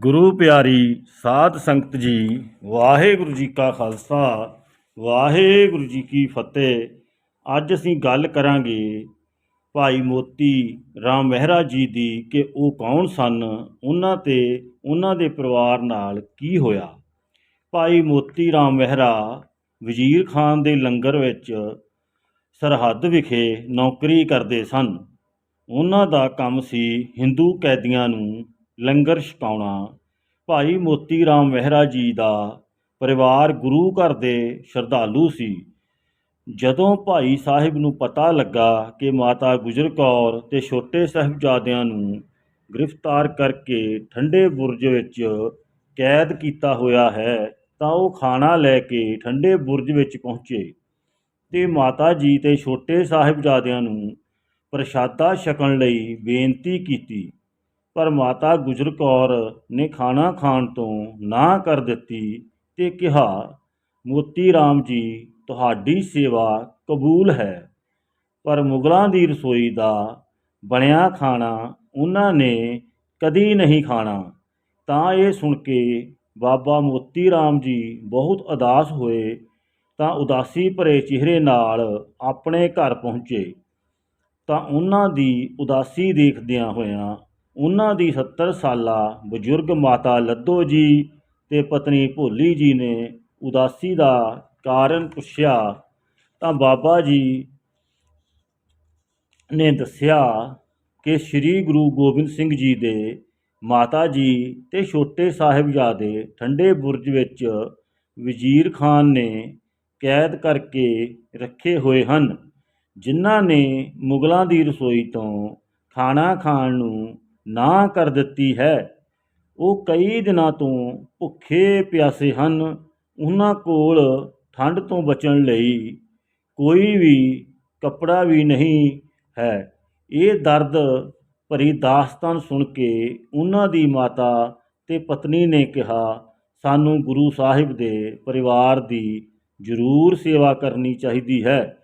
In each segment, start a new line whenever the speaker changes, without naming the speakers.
ਗੁਰੂ ਪਿਆਰੀ ਸਾਧ ਸੰਗਤ ਜੀ, ਵਾਹਿਗੁਰੂ ਜੀ ਕਾ ਖਾਲਸਾ, ਵਾਹਿਗੁਰੂ ਜੀ ਕੀ ਫਤਿਹ। ਅੱਜ ਅਸੀਂ ਗੱਲ ਕਰਾਂਗੇ ਭਾਈ ਮੋਤੀ ਰਾਮ ਮਹਿਰਾ ਜੀ ਦੀ ਕਿ ਉਹ ਕੌਣ ਸਨ, ਉਹਨਾਂ ਤੇ, ਉਹਨਾਂ ਦੇ ਪਰਿਵਾਰ ਨਾਲ ਕੀ ਹੋਇਆ। ਭਾਈ ਮੋਤੀ ਰਾਮ ਮਹਿਰਾ ਵਜ਼ੀਰ ਖਾਨ ਦੇ ਲੰਗਰ ਵਿੱਚ ਸਰਹੱਦ ਵਿਖੇ ਨੌਕਰੀ ਕਰਦੇ ਸਨ। ਉਹਨਾਂ ਦਾ ਕੰਮ ਸੀ ਹਿੰਦੂ ਕੈਦੀਆਂ ਨੂੰ ਲੰਗਰ ਛਕਾਉਣਾ। ਭਾਈ ਮੋਤੀ ਰਾਮ ਮਹਿਰਾ ਜੀ ਦਾ ਪਰਿਵਾਰ ਗੁਰੂ ਘਰ ਦੇ ਸ਼ਰਧਾਲੂ ਸੀ। ਜਦੋਂ ਭਾਈ ਸਾਹਿਬ ਨੂੰ ਪਤਾ ਲੱਗਾ ਕਿ ਮਾਤਾ ਗੁਜਰ ਕੌਰ ਤੇ ਛੋਟੇ ਸਾਹਿਬਜ਼ਾਦਿਆਂ ਨੂੰ ਗ੍ਰਿਫਤਾਰ ਕਰਕੇ ਠੰਡੇ ਬੁਰਜ ਵਿੱਚ ਕੈਦ ਕੀਤਾ ਹੋਇਆ ਹੈ, ਤਾਂ ਉਹ ਖਾਣਾ ਲੈ ਕੇ ਠੰਡੇ ਬੁਰਜ ਵਿੱਚ ਪਹੁੰਚੇ ਤੇ ਮਾਤਾ ਜੀ ਤੇ ਛੋਟੇ ਸਾਹਿਬਜ਼ਾਦਿਆਂ ਨੂੰ ਪ੍ਰਸ਼ਾਦਾ ਛਕਣ ਲਈ ਬੇਨਤੀ ਕੀਤੀ। ਪਰ ਮਾਤਾ ਗੁਜਰ ਕੌਰ ਨੇ ਖਾਣਾ ਖਾਣ ਤੋਂ ਨਾ ਕਰ ਦਿੱਤੀ ਤੇ ਕਿਹਾ, ਮੋਤੀ ਰਾਮ ਜੀ, ਤੁਹਾਡੀ ਸੇਵਾ ਕਬੂਲ ਹੈ। ਪਰ ਮੁਗਲਾਂ ਦੀ ਰਸੋਈ ਦਾ ਬਣਿਆ ਖਾਣਾ ਉਹਨਾਂ ਨੇ ਕਦੀ ਨਹੀਂ ਖਾਣਾ। ਤਾਂ ਇਹ ਸੁਣ ਕੇ ਬਾਬਾ ਮੋਤੀ ਰਾਮ ਜੀ ਬਹੁਤ ਉਦਾਸ ਹੋਏ, ਤਾਂ ਉਦਾਸੀ ਭਰੇ ਚਿਹਰੇ ਨਾਲ ਆਪਣੇ ਘਰ ਪਹੁੰਚੇ। ਤਾਂ ਉਹਨਾਂ ਦੀ ਉਦਾਸੀ ਦੇਖਦਿਆਂ ਹੋਇਆਂ ਉਹਨਾਂ ਦੀ 70 ਸਾਲਾ ਬਜ਼ੁਰਗ ਮਾਤਾ ਲੱਦੋ ਜੀ ਅਤੇ ਪਤਨੀ ਭੋਲੀ ਜੀ ਨੇ ਉਦਾਸੀ ਦਾ ਕਾਰਨ ਪੁੱਛਿਆ ਤਾਂ ਬਾਬਾ ਜੀ ਨੇ ਦੱਸਿਆ ਕਿ ਸ੍ਰੀ ਗੁਰੂ ਗੋਬਿੰਦ ਸਿੰਘ ਜੀ ਦੇ ਮਾਤਾ ਜੀ ਤੇ ਛੋਟੇ ਸਾਹਿਬਜ਼ਾਦੇ ਠੰਡੇ ਬੁਰਜ ਵਿੱਚ ਵਜ਼ੀਰ ਖਾਨ ਨੇ ਕੈਦ ਕਰਕੇ ਰੱਖੇ ਹੋਏ ਹਨ, ਜਿਨ੍ਹਾਂ ਨੇ ਮੁਗਲਾਂ ਦੀ ਰਸੋਈ ਤੋਂ ਖਾਣਾ ਖਾਣ ਨੂੰ ਨਾ ਕਰ ਦਿੱਤੀ ਹੈ। ਉਹ ਕਈ ਦਿਨਾਂ ਤੋਂ ਭੁੱਖੇ ਪਿਆਸੇ ਹਨ। ਉਹਨਾਂ ਕੋਲ ਠੰਡ ਤੋਂ ਬਚਣ ਲਈ ਕੋਈ ਵੀ ਕੱਪੜਾ ਵੀ ਨਹੀਂ ਹੈ। ਇਹ ਦਰਦ ਭਰੀ ਦਾਸਤਾਨ ਸੁਣ ਕੇ ਉਹਨਾਂ ਦੀ ਮਾਤਾ ਤੇ ਪਤਨੀ ਨੇ ਕਿਹਾ, ਸਾਨੂੰ ਗੁਰੂ ਸਾਹਿਬ ਦੇ ਪਰਿਵਾਰ ਦੀ ਜ਼ਰੂਰ ਸੇਵਾ ਕਰਨੀ ਚਾਹੀਦੀ ਹੈ।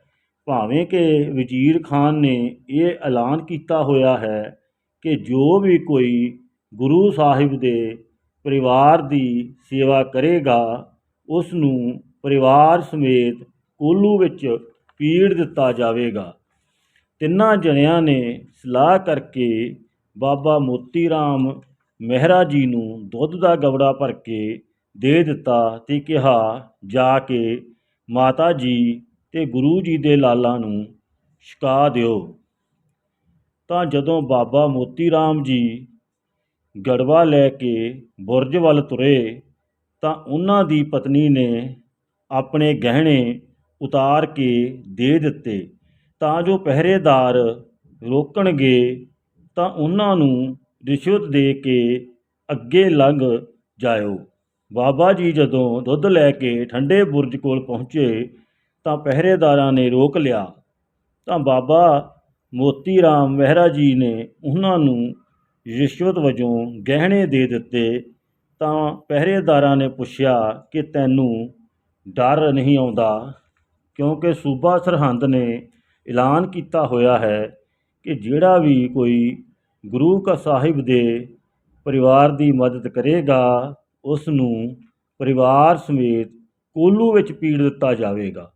ਭਾਵੇਂ ਕਿ ਵਜ਼ੀਰ ਖਾਨ ਨੇ ਇਹ ਐਲਾਨ ਕੀਤਾ ਹੋਇਆ ਹੈ ਕਿ ਜੋ ਵੀ ਕੋਈ ਗੁਰੂ ਸਾਹਿਬ ਦੇ ਪਰਿਵਾਰ ਦੀ ਸੇਵਾ ਕਰੇਗਾ ਉਸ ਨੂੰ ਪਰਿਵਾਰ ਸਮੇਤ ਕੋਲੂ ਵਿੱਚ ਪੀੜ ਦਿੱਤਾ ਜਾਵੇਗਾ। ਤਿੰਨਾਂ ਜਣਿਆਂ ਨੇ ਸਲਾਹ ਕਰਕੇ ਬਾਬਾ ਮੋਤੀ ਰਾਮ ਮਹਿਰਾ ਜੀ ਨੂੰ ਦੁੱਧ ਦਾ ਗਵੜਾ ਭਰ ਕੇ ਦੇ ਦਿੱਤਾ ਤੇ ਕਿਹਾ, ਜਾ ਕੇ ਮਾਤਾ ਜੀ ਤੇ ਗੁਰੂ ਜੀ ਦੇ ਲਾਲਾਂ ਨੂੰ ਛਕਾ ਦਿਓ। ਤਾਂ ਜਦੋਂ ਬਾਬਾ ਮੋਤੀ ਰਾਮ ਜੀ ਗੜਵਾ ਲੈ ਕੇ ਬੁਰਜ ਵੱਲ ਤੁਰੇ, ਤਾਂ ਉਹਨਾਂ ਦੀ ਪਤਨੀ ਨੇ ਆਪਣੇ ਗਹਿਣੇ ਉਤਾਰ ਕੇ ਦੇ ਦਿੱਤੇ। ਤਾਂ ਜੋ ਪਹਿਰੇਦਾਰ ਰੋਕਣਗੇ, ਤਾਂ ਉਹਨਾਂ ਨੂੰ ਰਿਸ਼ਵਤ ਦੇ ਕੇ ਅੱਗੇ ਲੰਘ ਜਾਇਓ। ਬਾਬਾ ਜੀ ਜਦੋਂ ਦੁੱਧ ਲੈ ਕੇ ਠੰਡੇ ਬੁਰਜ ਕੋਲ ਪਹੁੰਚੇ, ਤਾਂ ਪਹਿਰੇਦਾਰਾਂ ਨੇ ਰੋਕ ਲਿਆ। ਤਾਂ ਬਾਬਾ ਮੋਤੀ ਰਾਮ ਮਹਿਰਾ ਜੀ ਨੇ ਉਹਨਾਂ ਨੂੰ ਰਿਸ਼ਵਤ ਵਜੋਂ ਗਹਿਣੇ ਦੇ ਦਿੱਤੇ ਤਾਂ ਪਹਿਰੇਦਾਰਾਂ ਨੇ ਪੁੱਛਿਆ ਕਿ ਤੈਨੂੰ ਡਰ ਨਹੀਂ ਆਉਂਦਾ ਕਿਉਂਕਿ ਸੂਬਾ ਸਰਹੰਦ ਨੇ ਐਲਾਨ ਕੀਤਾ ਹੋਇਆ ਹੈ ਕਿ ਜਿਹੜਾ ਵੀ ਕੋਈ ਗੁਰੂ ਕਾ ਸਾਹਿਬ ਦੇ ਪਰਿਵਾਰ ਦੀ ਮਦਦ ਕਰੇਗਾ ਉਸ ਨੂੰ ਪਰਿਵਾਰ ਸਮੇਤ ਕੋਲੂ ਵਿੱਚ ਪੀੜ ਦਿੱਤਾ ਜਾਵੇਗਾ।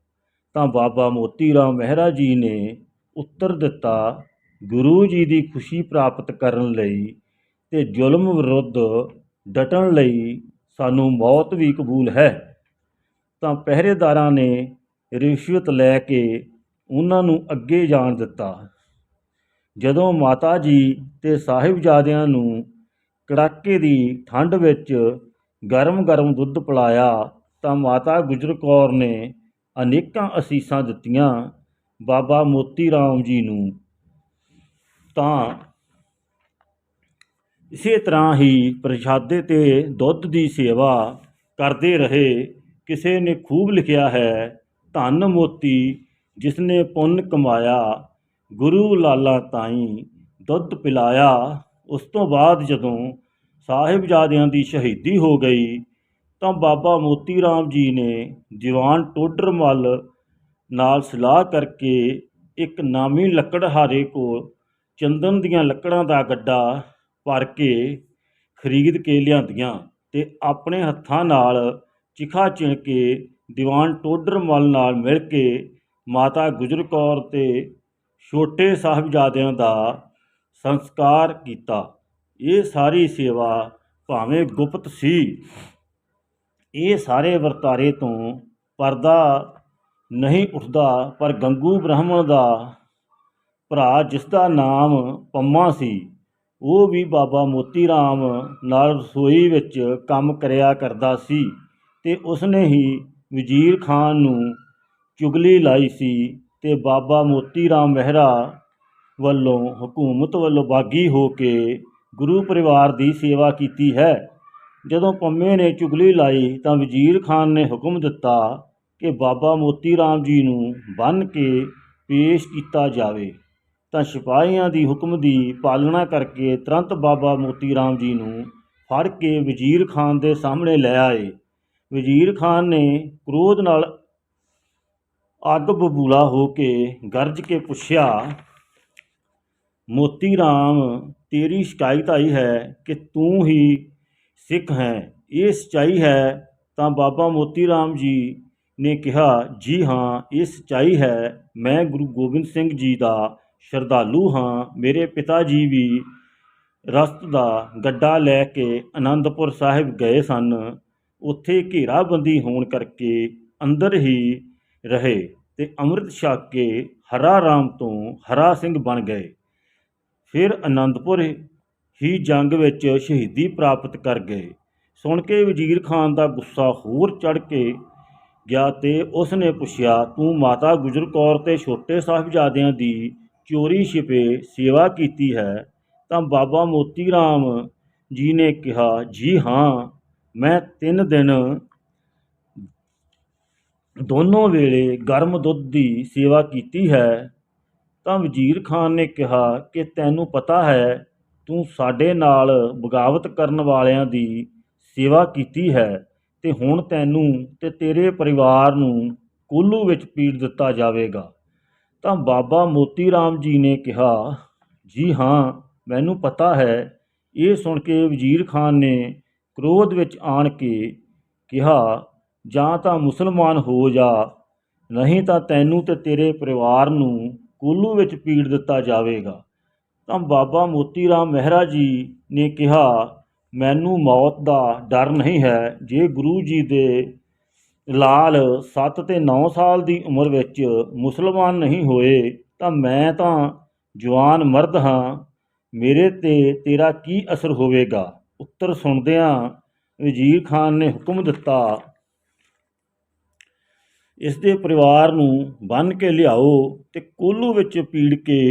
ਤਾਂ ਬਾਬਾ ਮੋਤੀ ਰਾਮ ਮਹਿਰਾ ਜੀ ਨੇ ਉੱਤਰ ਦਿੱਤਾ, ਗੁਰੂ ਜੀ ਦੀ ਖੁਸ਼ੀ ਪ੍ਰਾਪਤ ਕਰਨ ਲਈ ਤੇ ਜ਼ੁਲਮ ਵਿਰੁੱਧ ਡਟਣ ਲਈ ਸਾਨੂੰ ਮੌਤ ਵੀ ਕਬੂਲ ਹੈ। ਤਾਂ ਪਹਿਰੇਦਾਰਾਂ ਨੇ ਰਿਸ਼ਵਤ ਲੈ ਕੇ ਉਹਨਾਂ ਨੂੰ ਅੱਗੇ ਜਾਣ ਦਿੱਤਾ। ਜਦੋਂ ਮਾਤਾ ਜੀ ਤੇ ਸਾਹਿਬਜ਼ਾਦਿਆਂ ਨੂੰ ਕੜਾਕੇ ਦੀ ਠੰਡ ਵਿੱਚ ਗਰਮ-ਗਰਮ ਦੁੱਧ ਪਿਲਾਇਆ, ਤਾਂ ਮਾਤਾ ਗੁਜਰ ਕੌਰ ਨੇ ਅਨੇਕਾਂ ਅਸੀਸਾਂ ਦਿੱਤੀਆਂ ਬਾਬਾ ਮੋਤੀ ਰਾਮ ਜੀ ਨੂੰ, ਤਾਂ ਇਸੇ ਤਰ੍ਹਾਂ ਹੀ ਪ੍ਰਸ਼ਾਦੇ ਤੇ ਦੁੱਧ ਦੀ ਸੇਵਾ ਕਰਦੇ ਰਹੇ। ਕਿਸੇ ਨੇ ਖੂਬ ਲਿਖਿਆ ਹੈ, ਧੰਨ ਮੋਤੀ ਜਿਸ ਨੇ ਪੁੰਨ ਕਮਾਇਆ, ਗੁਰੂ ਲਾਲਾ ਤਾਈ ਦੁੱਧ ਪਿਲਾਇਆ। ਉਸ ਤੋਂ ਬਾਅਦ ਜਦੋਂ ਸਾਹਿਬਜ਼ਾਦਿਆਂ ਦੀ ਸ਼ਹੀਦੀ ਹੋ ਗਈ, ਤਾਂ ਬਾਬਾ ਮੋਤੀ ਰਾਮ ਜੀ ਨੇ ਜਵਾਨ ਟੋਡਰ ਮੱਲ ਨਾਲ ਸਲਾਹ ਕਰਕੇ ਇੱਕ ਨਾਮੀ ਲੱਕੜਹਾਰੇ ਕੋਲ ਚੰਦਨ ਦੀਆਂ ਲੱਕੜਾਂ ਦਾ ਗੱਡਾ ਭਰ ਕੇ ਖਰੀਦ ਕੇ ਲਿਆਂਦੀਆਂ ਤੇ ਆਪਣੇ ਹੱਥਾਂ ਨਾਲ ਚਿਖਾ ਚਿਣ ਕੇ ਦੀਵਾਨ ਟੋਡਰ ਮੱਲ ਨਾਲ ਮਿਲ ਕੇ ਮਾਤਾ ਗੁਜਰ ਕੌਰ ਤੇ ਛੋਟੇ ਸਾਹਿਬਜ਼ਾਦਿਆਂ ਦਾ ਸੰਸਕਾਰ ਕੀਤਾ। ਇਹ ਸਾਰੀ ਸੇਵਾ ਭਾਵੇਂ ਗੁਪਤ ਸੀ। ਇਹ ਸਾਰੇ ਵਰਤਾਰੇ ਤੋਂ ਪਰਦਾ ਨਹੀਂ ਉੱਠਦਾ ਪਰ ਗੰਗੂ ਬ੍ਰਾਹਮਣ ਦਾ ਭਰਾ ਜਿਸ ਦਾ ਨਾਮ ਪੰਮਾ ਸੀ, ਉਹ ਵੀ ਬਾਬਾ ਮੋਤੀ ਰਾਮ ਨਾਲ ਰਸੋਈ ਵਿੱਚ ਕੰਮ ਕਰਿਆ ਕਰਦਾ ਸੀ ਤੇ ਉਸਨੇ ਹੀ ਵਜ਼ੀਰ ਖਾਨ ਨੂੰ ਚੁਗਲੀ ਲਾਈ ਸੀ ਤੇ ਬਾਬਾ ਮੋਤੀ ਰਾਮ ਮਹਿਰਾ ਵੱਲੋਂ ਹਕੂਮਤ ਵੱਲੋਂ ਬਾਗੀ ਹੋ ਕੇ ਗੁਰੂ ਪਰਿਵਾਰ ਦੀ ਸੇਵਾ ਕੀਤੀ ਹੈ। ਜਦੋਂ ਪੰਮੇ ਨੇ ਚੁਗਲੀ ਲਾਈ ਤਾਂ ਵਜ਼ੀਰ ਖਾਨ ਨੇ ਹੁਕਮ ਦਿੱਤਾ ਕਿ ਬਾਬਾ ਮੋਤੀ ਰਾਮ ਜੀ ਨੂੰ ਬੰਨ੍ਹ ਕੇ ਪੇਸ਼ ਕੀਤਾ ਜਾਵੇ, ਤਾਂ ਸਿਪਾਹੀਆਂ ਦੀ ਹੁਕਮ ਦੀ ਪਾਲਣਾ ਕਰਕੇ ਤੁਰੰਤ ਬਾਬਾ ਮੋਤੀ ਰਾਮ ਜੀ ਨੂੰ ਫੜ ਕੇ ਵਜ਼ੀਰ ਖਾਨ ਦੇ ਸਾਹਮਣੇ ਲੈ ਆਏ। ਵਜ਼ੀਰ ਖਾਨ ਨੇ ਕ੍ਰੋਧ ਨਾਲ ਅੱਗ ਬਬੂਲਾ ਹੋ ਕੇ ਗਰਜ ਕੇ ਪੁੱਛਿਆ ਮੋਤੀ ਰਾਮ ਤੇਰੀ ਸ਼ਿਕਾਇਤ ਆਈ ਹੈ ਕਿ ਤੂੰ ਹੀ ਸਿੱਖ ਹੈ, ਇਹ ਸਚਾਈ ਹੈ ਤਾਂ ਬਾਬਾ ਮੋਤੀ ਰਾਮ ਜੀ ਨੇ ਕਿਹਾ, ਜੀ ਹਾਂ, ਇਹ ਸਚਾਈ ਹੈ। ਮੈਂ ਗੁਰੂ ਗੋਬਿੰਦ ਸਿੰਘ ਜੀ ਦਾ ਸ਼ਰਧਾਲੂ ਹਾਂ। ਮੇਰੇ ਪਿਤਾ ਜੀ ਵੀ ਰਸਤ ਦਾ ਗੱਡਾ ਲੈ ਕੇ ਆਨੰਦਪੁਰ ਸਾਹਿਬ ਗਏ ਸਨ। ਉੱਥੇ ਘੇਰਾਬੰਦੀ ਹੋਣ ਕਰਕੇ ਅੰਦਰ ਹੀ ਰਹੇ ਤੇ ਅੰਮ੍ਰਿਤ ਛਕ ਕੇ ਹਰਾ ਰਾਮ ਤੋਂ ਹਰਾ ਸਿੰਘ ਬਣ ਗਏ। ਫਿਰ ਆਨੰਦਪੁਰ ਹੀ ਜੰਗ ਵਿੱਚ ਸ਼ਹੀਦੀ ਪ੍ਰਾਪਤ ਕਰ ਗਏ। ਸੁਣ ਕੇ ਵਜ਼ੀਰ ਖਾਨ ਦਾ ਗੁੱਸਾ ਹੋਰ ਚੜ ਕੇ ਗਿਆ ਤੇ ਉਸ ਨੇ ਪੁੱਛਿਆ, ਤੂੰ ਮਾਤਾ ਗੁਜਰ ਕੌਰ ਤੇ ਛੋਟੇ ਸਾਹਿਬਜ਼ਾਦਿਆਂ ਦੀ ਚੋਰੀ ਛਿਪੇ ਸੇਵਾ ਕੀਤੀ ਹੈ? ਤਾਂ ਬਾਬਾ ਮੋਤੀ ਰਾਮ ਜੀ ਨੇ ਕਿਹਾ, ਜੀ ਹਾਂ, ਮੈਂ ਤਿੰਨ ਦਿਨ ਦੋਨੋਂ ਵੇਲੇ ਗਰਮ ਦੁੱਧ ਦੀ ਸੇਵਾ ਕੀਤੀ ਹੈ। ਤਾਂ ਵਜ਼ੀਰ ਖਾਨ ਨੇ ਕਿਹਾ ਕਿ ਤੈਨੂੰ ਪਤਾ ਹੈ, ਤੂੰ ਸਾਡੇ ਨਾਲ ਬਗਾਵਤ ਕਰਨ ਵਾਲਿਆਂ ਦੀ ਸੇਵਾ ਕੀਤੀ ਹੈ। ਤੇ ਹੁਣ ਤੈਨੂੰ ਤੇ ਤੇਰੇ ਪਰਿਵਾਰ ਨੂੰ ਕੋਲੂ ਵਿੱਚ ਪੀੜ ਦਿੱਤਾ ਜਾਵੇਗਾ। ਤਾਂ ਬਾਬਾ ਮੋਤੀ ਰਾਮ ਜੀ ਨੇ ਕਿਹਾ, ਜੀ ਹਾਂ, ਮੈਨੂੰ ਪਤਾ ਹੈ। ਇਹ ਸੁਣ ਕੇ ਵਜ਼ੀਰ ਖਾਨ ਨੇ ਕ੍ਰੋਧ ਵਿੱਚ ਆਣ ਕੇ ਕਿਹਾ, ਜਾਂ ਤਾਂ ਮੁਸਲਮਾਨ ਹੋ ਜਾ, ਨਹੀਂ ਤਾਂ ਤੈਨੂੰ ਤੇ ਤੇਰੇ ਪਰਿਵਾਰ ਨੂੰ ਕੋਲੂ ਵਿੱਚ ਪੀੜ ਦਿੱਤਾ ਜਾਵੇਗਾ। ਤਾਂ ਬਾਬਾ ਮੋਤੀ ਰਾਮ ਮਹਿਰਾ ਜੀ ਨੇ ਕਿਹਾ ਮੈਨੂੰ ਮੌਤ ਦਾ ਡਰ ਨਹੀਂ ਹੈ। ਜੇ ਗੁਰੂ ਜੀ ਦੇ ਲਾਲ 7 ਤੇ 9 ਸਾਲ ਦੀ ਉਮਰ ਵਿੱਚ ਮੁਸਲਮਾਨ ਨਹੀਂ ਹੋਏ, ਤਾਂ ਮੈਂ ਤਾਂ ਜਵਾਨ ਮਰਦ ਹਾਂ। ਮੇਰੇ ਤੇ ਤੇਰਾ ਕੀ ਅਸਰ ਹੋਵੇਗਾ? ਉੱਤਰ ਸੁਣਦਿਆਂ ਵਜ਼ੀਰ ਖਾਨ ਨੇ ਹੁਕਮ ਦਿੱਤਾ, ਇਸ ਦੇ ਪਰਿਵਾਰ ਨੂੰ ਬੰਨ੍ਹ ਕੇ ਲਿਆਓ ਤੇ ਕੋਲੂ ਵਿੱਚ ਪੀੜ ਕੇ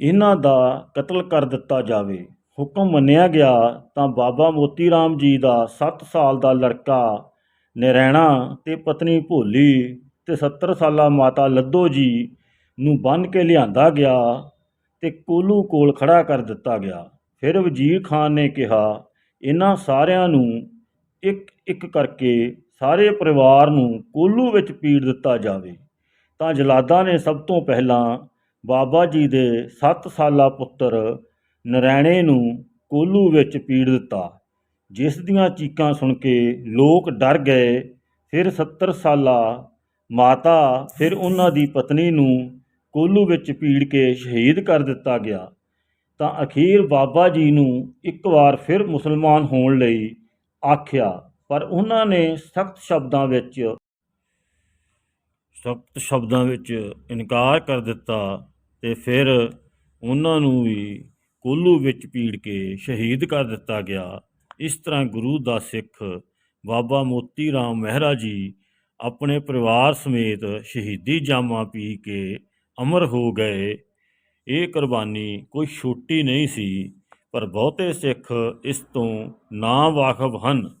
ਇਹਨਾਂ ਦਾ ਕਤਲ ਕਰ ਦਿੱਤਾ ਜਾਵੇ। ਹੁਕਮ ਮੰਨਿਆ ਗਿਆ ਤਾਂ ਬਾਬਾ ਮੋਤੀ ਰਾਮ ਜੀ ਦਾ 7 ਸਾਲ ਦਾ ਲੜਕਾ, ਨਰੈਣਾ ਤੇ ਪਤਨੀ ਭੋਲੀ ਤੇ 70 ਸਾਲਾ ਮਾਤਾ ਲੱਦੋ ਜੀ ਨੂੰ ਬੰਨ੍ਹ ਕੇ ਲਿਆਂਦਾ ਗਿਆ ਤੇ ਕੋਲੂ ਕੋਲ ਖੜਾ ਕਰ ਦਿੱਤਾ ਗਿਆ। ਫਿਰ ਵਜ਼ੀਰ ਖਾਨ ਨੇ ਕਿਹਾ, ਇਹਨਾਂ ਸਾਰਿਆਂ ਨੂੰ ਇੱਕ ਇੱਕ ਕਰਕੇ ਸਾਰੇ ਪਰਿਵਾਰ ਨੂੰ ਕੋਲੂ ਵਿੱਚ ਪੀੜ ਦਿੱਤਾ ਜਾਵੇ। ਤਾਂ ਜਲਾਦਾ ਨੇ ਸਭ ਤੋਂ ਪਹਿਲਾਂ ਬਾਬਾ ਜੀ ਦੇ 7 ਸਾਲਾ ਪੁੱਤਰ ਨਰੈਣੇ ਨੂੰ ਕੋਲੂ ਵਿੱਚ ਪੀੜ ਦਿੱਤਾ, ਜਿਸ ਦੀਆਂ ਚੀਕਾਂ ਸੁਣ ਕੇ ਲੋਕ ਡਰ ਗਏ। ਫਿਰ 70 ਸਾਲਾ ਮਾਤਾ ਫਿਰ ਉਹਨਾਂ ਦੀ ਪਤਨੀ ਨੂੰ ਕੋਲੂ ਵਿੱਚ ਪੀੜ ਕੇ ਸ਼ਹੀਦ ਕਰ ਦਿੱਤਾ ਗਿਆ। ਤਾਂ ਅਖੀਰ ਬਾਬਾ ਜੀ ਨੂੰ ਇੱਕ ਵਾਰ ਫਿਰ ਮੁਸਲਮਾਨ ਹੋਣ ਲਈ ਆਖਿਆ, ਪਰ ਉਹਨਾਂ ਨੇ ਸਖਤ ਸ਼ਬਦਾਂ ਵਿੱਚ ਸਖਤ ਸ਼ਬਦਾਂ ਵਿੱਚ ਇਨਕਾਰ ਕਰ ਦਿੱਤਾ ਤੇ ਫਿਰ ਉਹਨਾਂ ਨੂੰ ਵੀ ਕੋਲੂ ਵਿੱਚ ਪੀੜ ਕੇ ਸ਼ਹੀਦ ਕਰ ਦਿੱਤਾ ਗਿਆ। ਇਸ ਤਰ੍ਹਾਂ ਗੁਰੂ ਦਾ ਸਿੱਖ ਬਾਬਾ ਮੋਤੀ ਰਾਮ ਮਹਿਰਾ ਜੀ ਆਪਣੇ ਪਰਿਵਾਰ ਸਮੇਤ ਸ਼ਹੀਦੀ ਜਾਮਾ ਪੀ ਕੇ ਅਮਰ ਹੋ ਗਏ। ਇਹ ਕੁਰਬਾਨੀ ਕੋਈ ਛੋਟੀ ਨਹੀਂ ਸੀ, ਪਰ ਬਹੁਤੇ ਸਿੱਖ ਇਸ ਤੋਂ ਨਾ ਵਾਕਫ ਹਨ।